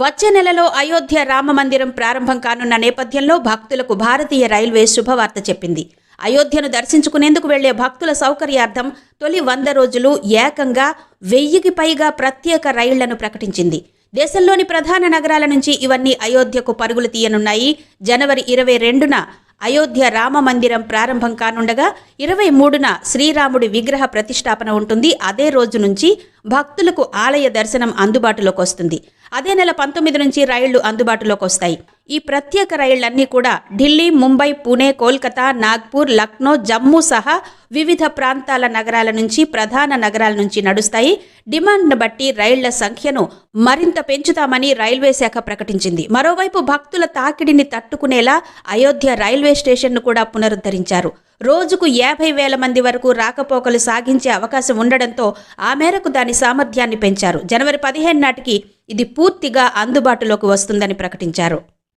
వచ్చే నెలలో అయోధ్య రామ మందిరం ప్రారంభం కానున్న నేపథ్యంలో భక్తులకు భారతీయ రైల్వే శుభవార్త చెప్పింది. అయోధ్యను దర్శించుకునేందుకు వెళ్ళే భక్తుల సౌకర్యార్థం తొలి వంద రోజులు ఏకంగా వెయ్యికి పైగా ప్రత్యేక రైళ్ళను ప్రకటించింది. దేశంలోని ప్రధాన నగరాల నుంచి ఇవన్నీ అయోధ్యకు పరుగులు తీయనున్నాయి. జనవరి ఇరవై రెండున అయోధ్య రామ మందిరం ప్రారంభం కానుండగా ఇరవై మూడున శ్రీరాముడి విగ్రహ ప్రతిష్టాపన ఉంటుంది. అదే రోజు నుంచి భక్తులకు ఆలయ దర్శనం అందుబాటులోకి వస్తుంది అదే నెల పంతొమ్మిది నుంచి రైళ్ళు అందుబాటులోకి వస్తాయి ఈ ప్రత్యేక రైళ్ళన్నీ కూడా ఢిల్లీ ముంబై పూణే కోల్కతా నాగ్పూర్ లక్నో జమ్మూ సహా వివిధ ప్రాంతాల నగరాల నుంచి ప్రధాన నగరాల నుంచి నడుస్తాయి. డిమాండ్ను బట్టి రైళ్ళ సంఖ్యను మరింత పెంచుతామని రైల్వే శాఖ ప్రకటించింది. మరోవైపు భక్తుల తాకిడిని తట్టుకునేలా అయోధ్య రైల్వే స్టేషన్ను కూడా పునరుద్ధరించారు. రోజుకు యాభై వేల మంది వరకు రాకపోకలు సాగించే అవకాశం ఉండడంతో ఆ మేరకు దాని సామర్థ్యాన్ని పెంచారు. జనవరి పదిహేను నాటికి ఇది పూర్తిగా అందుబాటులోకి వస్తుందని ప్రకటించారు.